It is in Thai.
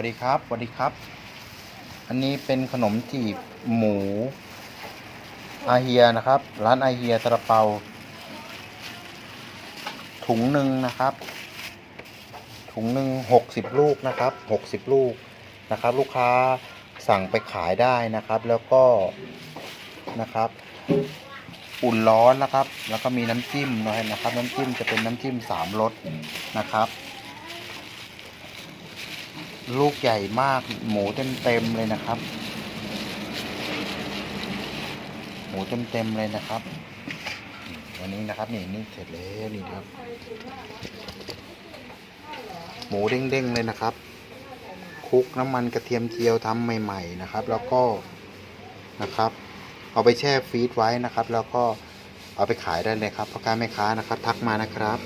วัสดีครับสวัสดีครับ อันนี้เป็นขนมจีบหมูอาเฮียนะครับ ร้านอาเฮียซาลาเปา ถุงหนึ่งนะครับ ถุงหนึ่งหกสิบลูกนะครับหกสิบลูกนะครับ ลูกค้าสั่งไปขายได้นะครับ แล้วก็นะครับอุ่นร้อนนะครับ แล้วก็มีน้ำจิ้มหน่อยนะครับ น้ำจิ้มจะเป็นน้ำจิ้มสามรสนะครับ ลูกใหญ่มากหมูเต็มเต็มเลยนะครับ หมูเต็มเต็มเลยนะครับ วันนี้นะครับนี่นี่เสร็จแล้วนี่ครับ หมูเด้งๆเลยนะครับคลุกน้ำมันกระเทียมเจียวทำใหม่ ๆนะครับ แล้วก็นะครับ เอาไปแช่ฟรีซไว้นะครับ แล้วก็เอาไปขายได้เลยครับพ่อค้าแม่ค้านะครับ ทักมานะครับ